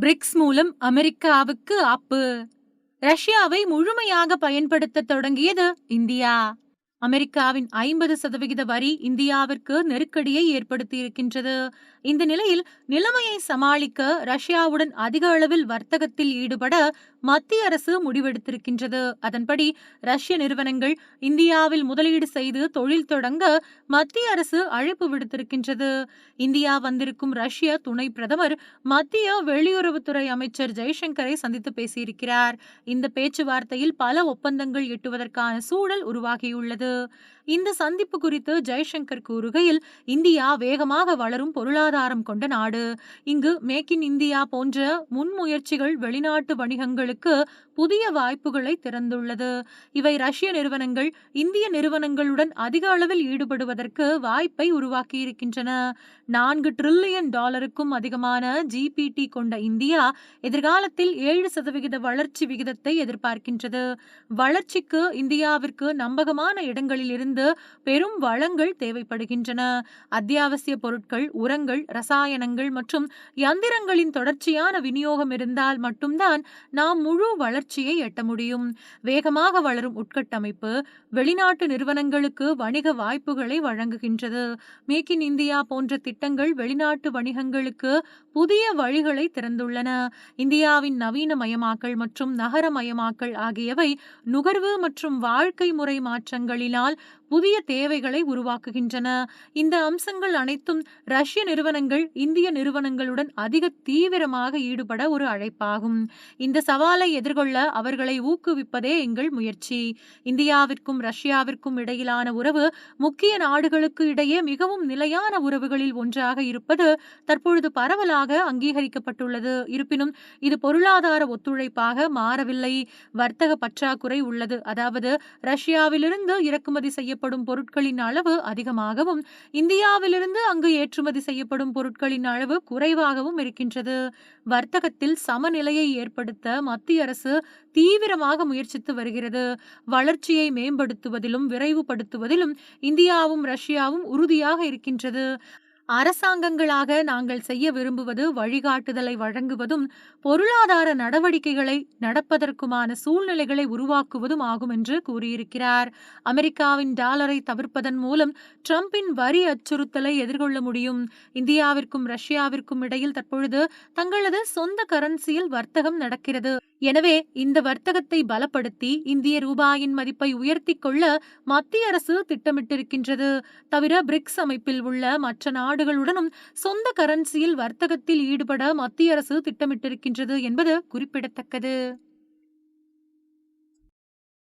BRICS மூலம் அமெரிக்காவுக்கு ஆப்பு ரஷ்யாவை முழுமையாக பயன்படுத்த தொடங்கியது இந்தியா. அமெரிக்காவின் ஐம்பது சதவிகித வரி இந்தியாவிற்கு நெருக்கடியை ஏற்படுத்தியிருக்கின்றது. இந்த நிலையில் நிலைமையை சமாளிக்க ரஷ்யாவுடன் அதிக அளவில் வர்த்தகத்தில் ஈடுபட மத்திய அரசு முடிவெடுத்திருக்கின்றது. அதன்படி ரஷ்ய நிறுவனங்கள் இந்தியாவில் முதலீடு செய்து தொழில் தொடங்க மத்திய அரசு அழைப்பு விடுத்திருக்கின்றது. இந்தியா வந்திருக்கும் ரஷ்ய துணை பிரதமர் மத்திய வெளியுறவுத்துறை அமைச்சர் ஜெய்சங்கரை சந்தித்து பேசியிருக்கிறார். இந்த பேச்சுவார்த்தையில் பல ஒப்பந்தங்கள் எட்டுவதற்கான சூழல் உருவாகியுள்ளது. இந்த சந்திப்பு குறித்து ஜெய்சங்கர் கூறுகையில் இந்தியா வேகமாக வளரும் பொருளாதாரம் கொண்ட நாடு. இங்கு மேக் இன் இந்தியா போன்ற முன்முயற்சிகள் வெளிநாட்டு வணிகங்களுக்கு புதிய வாய்ப்புகளை திறந்துள்ளது. இவை ரஷ்ய நிறுவனங்கள் இந்திய நிறுவனங்களுடன் அதிக அளவில் ஈடுபடுவதற்கு வாய்ப்பை உருவாக்கியிருக்கின்றன. நான்கு டிரில்லியன் டாலருக்கும் அதிகமான ஜிபிடி கொண்ட இந்தியா எதிர்காலத்தில் ஏழு சதவிகித வளர்ச்சி விகிதத்தை எதிர்பார்க்கின்றது. வளர்ச்சிக்கு இந்தியாவிற்கு நம்பகமான இடம் இருந்து பெரும் வளங்கள் தேவைப்படுகின்றன. அத்தியாவசிய பொருட்கள் உரங்கள் ரசாயனங்கள் மற்றும் யந்திரங்களின் தொடர்ச்சியான விநியோகம் இருந்தால் மட்டும்தான் நாம் முழு வளர்ச்சியை எட்ட முடியும். வேகமாக வளரும் உட்கட்டமைப்பு வெளிநாட்டு நிறுவனங்களுக்கு வணிக வாய்ப்புகளை வழங்குகின்றது. மேக் இன் இந்தியா போன்ற திட்டங்கள் வெளிநாட்டு வணிகங்களுக்கு புதிய வழிகளை திறந்துள்ளன. இந்தியாவின் நவீன மயமாக்கல் மற்றும் நகரமயமாக்கல் ஆகியவை நுகர்வு மற்றும் வாழ்க்கை முறை மாற்றங்களில் மாற்றங்களினால் புதிய தேவைகளை உருவாக்குகின்றன. இந்த அம்சங்கள் அனைத்தும் ரஷ்ய நிறுவனங்கள் இந்திய நிறுவனங்களுடன் அதிக தீவிரமாக ஈடுபட ஒரு அழைப்பாகும். இந்த சவாலை எதிர்கொள்ள அவர்களை ஊக்குவிப்பதே எங்கள் முயற்சி. இந்தியாவிற்கும் ரஷ்யாவிற்கும் இடையிலான உறவு முக்கிய நாடுகளுக்கு இடையே மிகவும் நிலையான உறவுகளில் ஒன்றாக இருப்பது தற்பொழுது பரவலாக அங்கீகரிக்கப்பட்டுள்ளது. இருப்பினும் இது பொருளாதார ஒத்துழைப்பாக மாறவில்லை. வர்த்தக பற்றாக்குறை உள்ளது. அதாவது ரஷ்யாவிலிருந்து இறக்குமதி செய்யப்படும் பொருட்களின் அளவு அதிகமாகவும் இந்தியாவிலிருந்து அங்கு ஏற்றுமதி செய்யப்படும் பொருட்களின் அளவு குறைவாகவும் இருக்கின்றது. வர்த்தகத்தில் சமநிலையை ஏற்படுத்த மத்திய அரசு தீவிரமாக முயற்சித்து வருகிறது. வளர்ச்சியை மேம்படுத்துவதிலும் விரைவுபடுத்துவதிலும் இந்தியாவும் ரஷ்யாவும் உறுதியாக இருக்கின்றது. அரசாங்கங்களாக நாங்கள் செய்ய விரும்புவது வழிகாட்டுதலை வழங்குவதும் பொருளாதார நடவடிக்கைகளை நடப்பதற்குமான சூழ்நிலைகளை உருவாக்குவதும் ஆகும் என்று கூறியிருக்கிறார். அமெரிக்காவின் டாலரை தவிர்ப்பதன் மூலம் டிரம்பின் வரி அச்சுறுத்தலை எதிர்கொள்ள முடியும். இந்தியாவிற்கும் ரஷ்யாவிற்கும் இடையில் தற்பொழுது தங்களது சொந்த கரன்சியில் வர்த்தகம் நடக்கிறது. எனவே இந்த வர்த்தகத்தை பலப்படுத்தி இந்திய ரூபாயின் மதிப்பை உயர்த்தி கொள்ள மத்திய அரசு திட்டமிட்டிருக்கின்றது. தவிர பிரிக்ஸ் அமைப்பில் உள்ள மற்ற நாடுகளுடனும் சொந்த கரன்சியில் வர்த்தகத்தில் ஈடுபட மத்திய அரசு திட்டமிட்டிருக்கின்றது என்பது குறிப்பிடத்தக்கது.